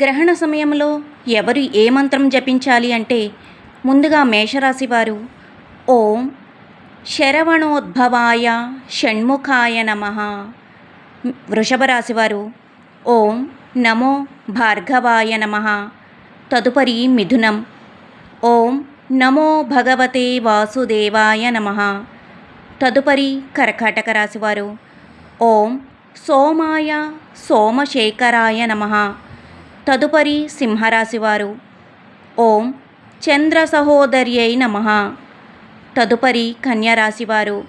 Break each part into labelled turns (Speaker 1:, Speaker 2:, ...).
Speaker 1: గ్రహణ సమయంలో ఎవరు ఏ మంత్రం జపించాలి అంటే ముందుగా మేషరాశి వారు ఓం శరవణోద్భవాయ షణ్ముఖాయ నమ. వృషభ రాశివారు ఓం నమో భార్గవాయ నమ. తదుపరి మిథునం ఓం నమో భగవతే వాసుదేవాయ నమ. తదుపరి కర్కాటక రాశివారు ఓం సోమాయ సోమశేఖరాయ నమ. తదుపరి సింహరాశివారు. ఓం చంద్ర సహోదర్యై నమ. తదుపరి కన్యారాశివారు.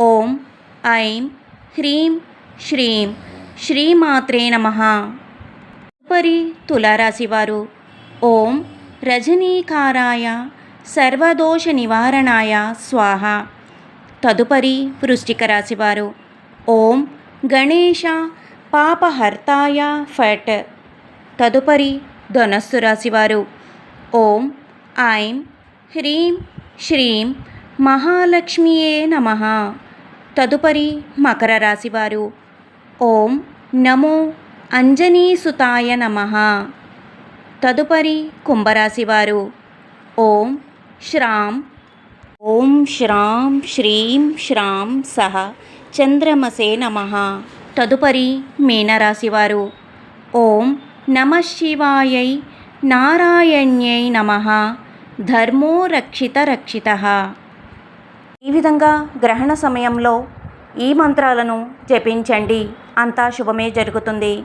Speaker 1: ఓం ఐం హ్రీం శ్రీం శ్రీమాత్రే నమ. తదుపరి తులారాశివారు. ఓం రజనీకారాయ సర్వదోష నివారణాయ స్వాహ. తదుపరి వృష్టిక రాశివారు ఓం గణేశ పాపహర్తాయ ఫట్. తదుపరి ధనస్సు రాశివారు. ఓం ఐం హ్రీం శ్రీం మహాలక్ష్మియే నమ. తదుపరి మకర రాశివారు. ఓం నమో అంజనీసుతాయ నమ. తదుపరి కుంభరాశివారు. ఓం శ్రాం ఓం శ్రాం శ్రీం శ్రాం సహ చంద్రమసే నమ. తదుపరి మీనరాశివారు. ఓం నమశివాయై నారాయణ్యై నమ. ధర్మో రక్షిత రక్షిత. ఈ విధంగా గ్రహణ సమయంలో ఈ మంత్రాలను జపించండి. అంతా శుభమే జరుగుతుంది.